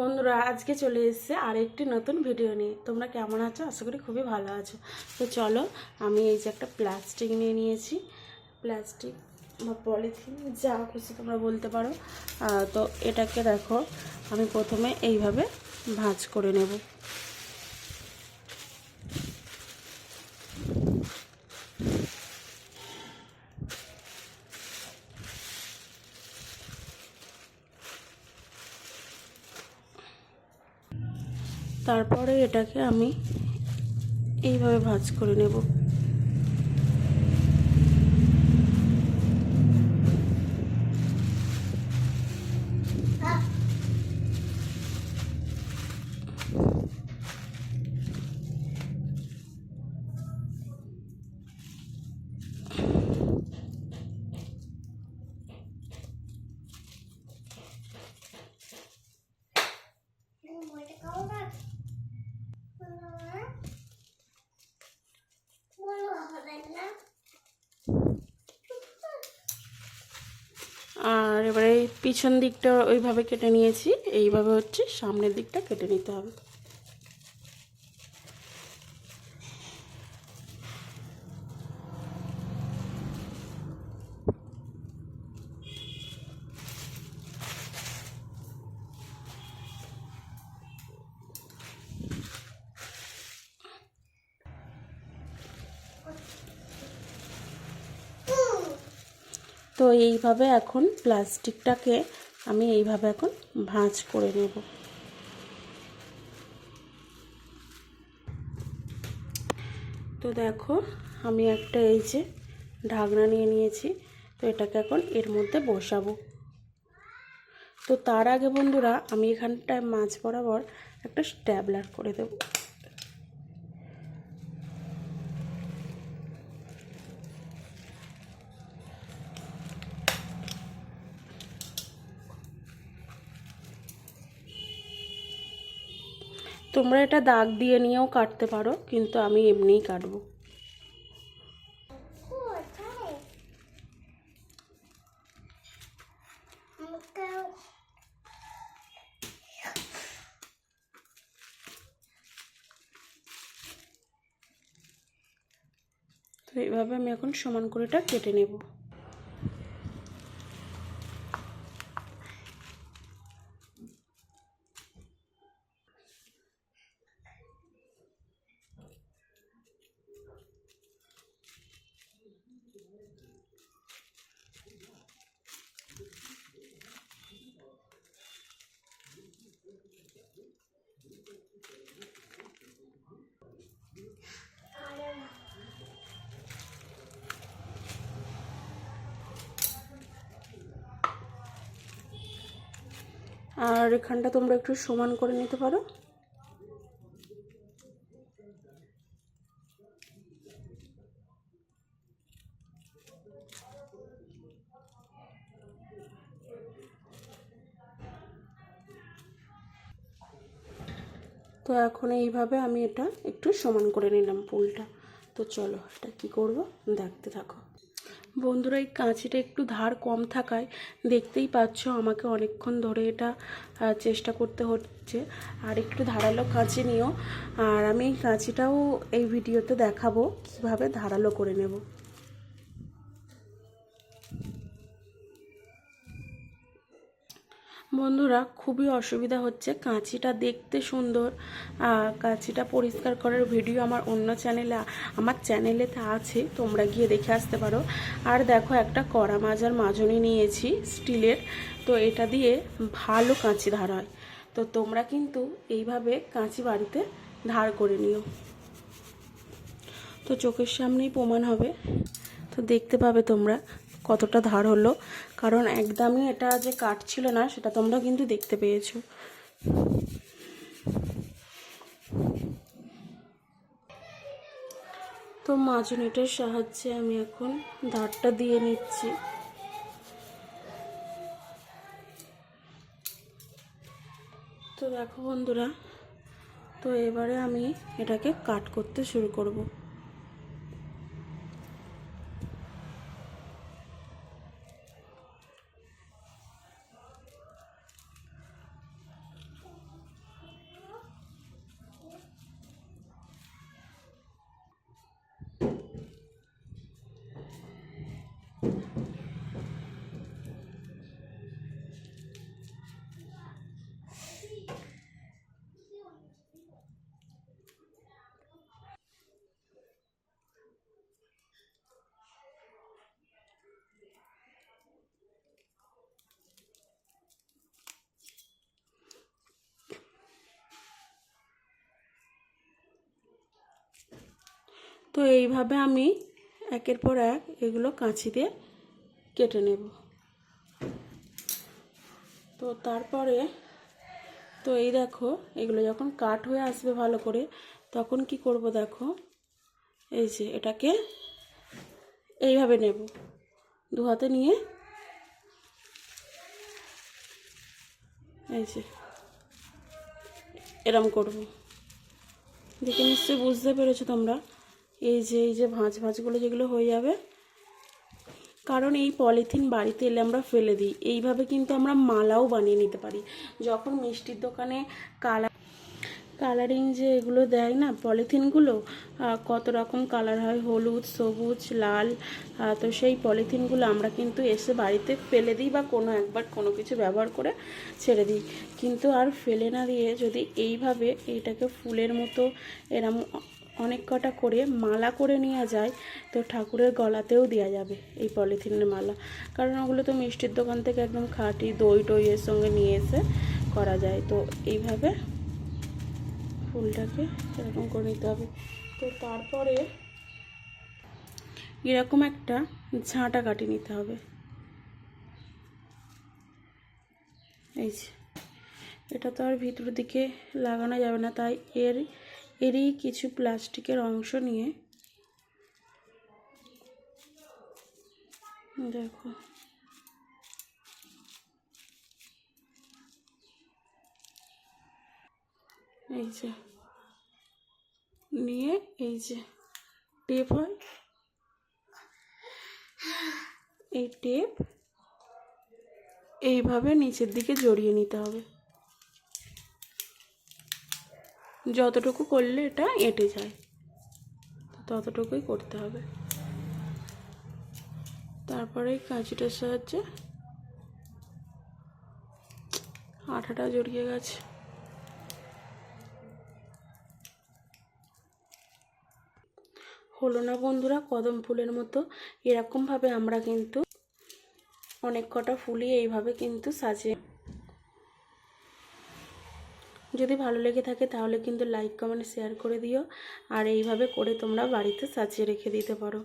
বন্ধুরা, আজকে চলে এসেছে আরেকটি নতুন ভিডিও নিয়ে। তোমরা কেমন আছো? আশা করি খুবই ভালো আছো। তো চলো, আমি এই যে একটা প্লাস্টিক নিয়ে নিয়েছি। প্লাস্টিক বা পলিথিন যা খুশি তোমরা বলতে পারো। তো এটাকে দেখো, আমি প্রথমে এইভাবে ভাঁজ করে নেব। তারপরে এটাকে আমি এইভাবে ভাজ করে নেব আর এবারে এই পিছন দিকটা ওইভাবে কেটে নিয়েছি। এইভাবে হচ্ছে সামনের দিকটা কেটে নিতে হবে। তো এইভাবে এখন প্লাস্টিকটাকে আমি এইভাবে এখন ভাঁজ করে নেব। তো দেখো, আমি একটা এই যে ঢাকনা নিয়ে নিয়েছি, তো এটাকে এখন এর মধ্যে বসাবো। তো তার আগে বন্ধুরা, আমি এখানটায় মাছ বরাবর একটা স্ট্যাবলার করে দেবো। তোমরা এটা দাগ দিয়ে নিয়েও কাটতে পারো, কিন্তু আমি এমনিই কাটবো। তো এইভাবে আমি এখন সমান করে এটা কেটে নেব। আর এখানটা তোমরা একটু সমান করে নিতে পারো। তো এখন এইভাবে আমি এটা একটু সমান করে নিলাম পুলটা। তো চলো এটা কি করব? দেখতে থাকো। বন্ধুরা, এই কাঁচিটা একটু ধার কম থাকায় দেখতেই পাচ্ছ আমাকে অনেকক্ষণ ধরে এটা চেষ্টা করতে হচ্ছে। আর একটু ধারালো কাঁচি নিও। আর আমি এই কাঁচিটাও এই ভিডিওতে দেখাবো কীভাবে ধারালো করে নেব। বন্ধুরা, খুবই অসুবিধা হচ্ছে। কাঁচিটা দেখতে সুন্দর। কাঁচিটা পরিষ্কার করার ভিডিও আমার অন্য চ্যানেলে আমার চ্যানেলে চ্যানেলেতে আছে, তোমরা গিয়ে দেখে আসতে পারো। আর দেখো, একটা কড়া মাজার মাজনি নিয়েছি স্টিলের তো এটা দিয়ে ভালো কাঁচি ধার হয়। তো তোমরা কিন্তু এইভাবে কাঁচি বাড়িতে ধার করে নিও। তো চোখের সামনেই প্রমাণ হবে। তো দেখতে পাবে তোমরা। কতটা ধার হলো। কারণ একদমই এটা যে কাট ছিল না, সেটা তোমরা কিন্তু দেখতে পেয়েছ। তো মাজনিটার সাহায্যে আমি এখন ধারটা দিয়ে নিচ্ছি। তো দেখো বন্ধুরা, তো এবারে আমি এটাকে কাট করতে শুরু করব। তো এইভাবে আমি একের পর এক এগুলো কাঁচি দিয়ে কেটে নেব। তো তারপরে, তো এই দেখো, এগুলো যখন কাট হয়ে আসবে ভালো করে, তখন কি করব দেখো? এই যে এটাকে এইভাবে নেব। দু হাতে নিয়ে এই যে এরম করব। দেখে নিশ্চয়ই বুঝতে পেরেছ তোমরা। এই যে এই যে ভাঁজ ভাঁজগুলো যেগুলো হয়ে যাবে। কারণ এই পলিথিন বাড়িতে এলে আমরা ফেলে দিই। এইভাবে কিন্তু আমরা মালাও বানিয়ে নিতে পারি। যখন মিষ্টির দোকানে কালার, কালারিং যে এগুলো দেয় না পলিথিনগুলো কত রকম কালার হয়, হলুদ, সবুজ, লাল তো সেই পলিথিনগুলো আমরা কিন্তু এসে বাড়িতে ফেলে দিই বা কোনো একবার কোনো কিছু ব্যবহার করে ছেড়ে দিই। কিন্তু আর ফেলে না দিয়ে যদি এইভাবে এটাকে ফুলের মতো এরম অনেক কটা করে মালা করে নেওয়া যায়, তো ঠাকুরের গলাতেও দেওয়া যাবে এই পলিথিনের মালা। কারণ ওগুলো তো মিষ্টির দোকান থেকে একদম খাঁটি দই টই এর সঙ্গে নিয়ে এসে করা যায়। তো এইভাবে ফুলটাকে এরকম করে নিতে হবে। তো তারপরে এরকম একটা ঝাঁটা কাটিয়ে নিতে হবে। এই যে, এটা তো আর ভিতরের দিকে লাগানো যাবে না, তাই এর এরই কিছু প্লাস্টিকের অংশ নিয়ে। দেখো। এই যে। নিয়ে এই যে টেপ হয় এই টেপ। এইভাবে নিচের দিকে জড়িয়ে নিতে হবে। যতটুকু করলে এটা এঁটে যায়। ততটুকুই করতে হবে। তারপরে কাঁচিটার সাহায্যে আঠাটা জড়িয়ে গেছে। হলো না বন্ধুরা, কদম ফুলের মতো। এরকমভাবে আমরা কিন্তু অনেক কটা ফুলই এইভাবে কিন্তু সাজিয়ে যদি ভালো লেগে থাকে তাহলে কিন্তু লাইক কমেন্ট শেয়ার করে দিও। আর এইভাবে করে তোমরা বাড়িতে সাজিয়ে রেখে দিতে পারো।